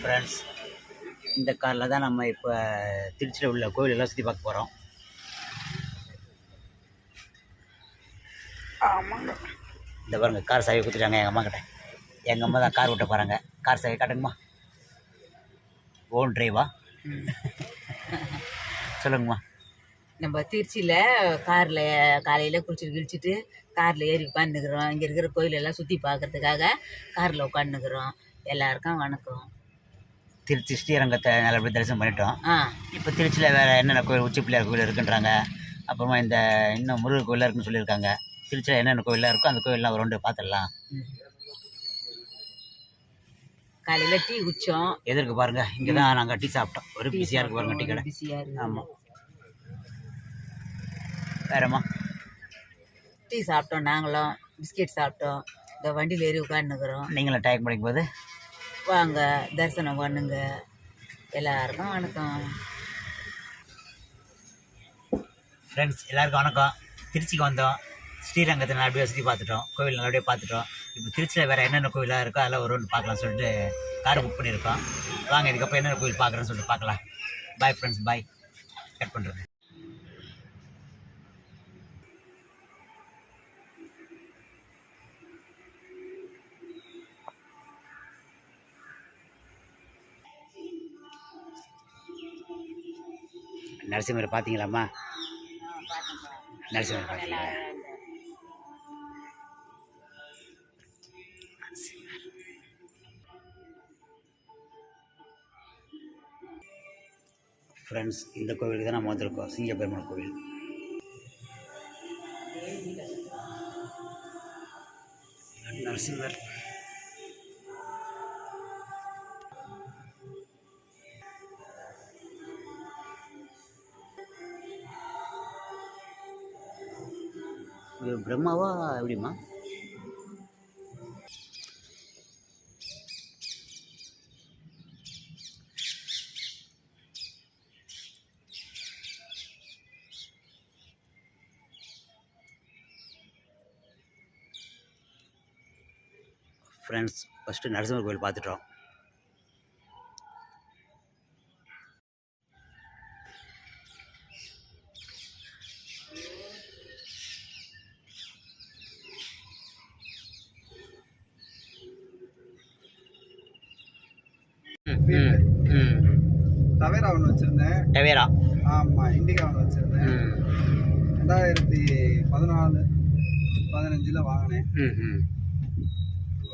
Friends இந்த காரில் தான் நம்ம இப்போ திருச்சியில் உள்ள கோயிலெல்லாம் சுற்றி பார்க்க போகிறோம் ஆமாங்க. இந்த பாருங்க கார் சாவி கொடுத்துட்டாங்க எங்கள் அம்மா கிட்ட எங்கள் அம்மா தான் கார் விட்ட போகிறாங்க கார் சாவி காட்டுங்கம்மா. ஓன் டிரைவா சொல்லுங்கம்மா. நம்ம திருச்சியில் காரில் காலையில் குளிச்சுட்டு கிழிச்சிட்டு காரில் ஏறி உட்காந்துக்கிறோம் இங்கே இருக்கிற கோயிலெல்லாம் சுற்றி பார்க்கறதுக்காக காரில் உட்காந்துக்கிறோம் எல்லாருக்கும் வணக்கம். திருச்சி ஸ்ரீரங்கத்தை நல்லபடியாக தரிசனம் பண்ணிட்டோம். ஆ. இப்போ திருச்சியில் வேறு என்னென்ன கோயில் உச்சி பிள்ளையார் கோயில் இருக்குன்றாங்க. அப்புறமா இந்த இன்னும் முருகர் கோயிலாக இருக்குன்னு சொல்லியிருக்காங்க. திருச்சியில் என்னென்ன கோயிலாக இருக்கோ அந்த கோயிலெலாம் ஒரு ரெண்டு பார்த்துடலாம். காலையில் டீ குடித்தோம் எதிர்க்கு பாருங்க இங்கே தான் நாங்கள் டீ சாப்பிட்டோம். ஒரு பிஸியாக இருக்கு பாருங்க டீ கடை. பிஸியாக ஆமாம் வேறம்மா. டீ சாப்பிட்டோம் நாங்களும் பிஸ்கெட் சாப்பிட்டோம். இந்த வண்டியில் ஏறி உட்காந்துக்கிறோம் நீங்களும் டைம் படிக்கும்போது? வாங்க தரிசனம் பண்ணுங்க. எல்லாருக்கும் வணக்கம். ஃப்ரெண்ட்ஸ் எல்லாருக்கும் வணக்கம். திருச்சிக்கு வந்தோம். ஸ்ரீரங்கத்தை நல்லபடியாக சுற்றி பார்த்துட்டோம். கோவில் நல்லபடியாக பார்த்துட்டோம். இப்போ திருச்சியில் வேறு என்னென்ன கோயிலாக இருக்கோ அதெல்லாம் ஒரு ஒன்று பார்க்கலாம்னு சொல்லிட்டு கார் புக் பண்ணியிருக்கோம். வாங்க இதுக்கப்புறம் என்னென்ன கோயில் பார்க்குறேன்னு சொல்லிட்டு பார்க்கலாம். பாய் ஃப்ரெண்ட்ஸ் பாய் கட் பண்ணுறேன் நரசிம்மரை பார்த்தீங்களாம்மா? நரசிம்மர் பார்த்தீங்களா? ஃப்ரெண்ட்ஸ் இந்த கோவிலுக்கு தான் நம்ம வந்திருக்கோம் சிங்கப்பெருமாள் கோவில். நரசிம்மர். பிரம்மாவா எப்படிம்மா? ஃப்ரெண்ட்ஸ் ஃபஸ்ட்டு நரசிம்மர் கோயில் பார்த்துட்டோம். தவேரா ஒன்று வச்சுருந்தேன். டவேரா ஆமாம் இண்டிகா ஒன்று வச்சுருந்தேன். ரெண்டாயிரத்தி பதினாலு பதினஞ்சில் வாங்கினேன். ம் ம்.